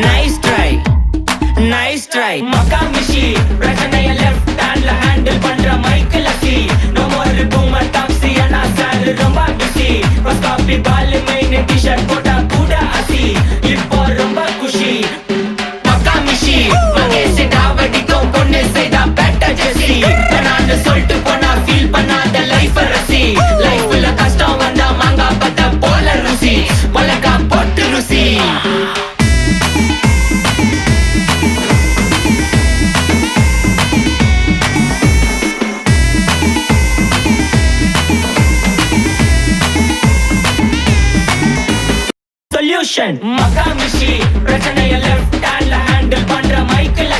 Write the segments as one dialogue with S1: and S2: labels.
S1: Nice try nice try மக்கா மிஷி பிரச்சனைய லெஃப்ட் ஹேண்ட்ல ஹேண்டில் பண்ற மைக்கேல் அசி நோ மோர் பூமர் டாக்ஸி அண்ணா சார் ரொம்ப பிஸி ஃபர்ஸ்ட் காப்பி பால் மெயின் டி-ஷர்ட் போட்டா மிஷன் மகா மிஷி பிரச்சனையை லெஃப்ட் ஹேண்ட்ல ஹேண்டில் பண்ற மைக்கில்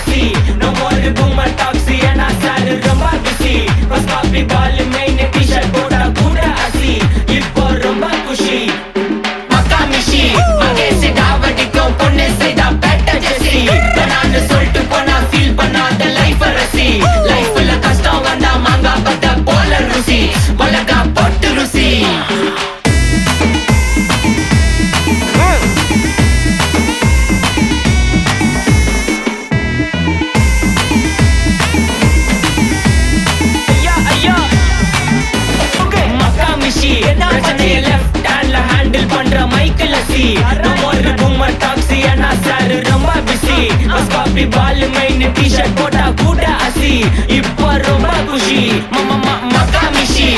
S1: பிரச்சனையை லெஃப்ட் ஹேண்ட்ல ஹேண்டில் பண்ற மைக்கில் சி ஒரு கும்மர் டாக்ஸி அண்ணா சாரு ரொம்ப பிஸி பஸ் காபி பால் மெயின் டி ஷர்ட் போட்டா கூட அசி. இப்போ ரொம்ப குஷி. மக்கா மிஷி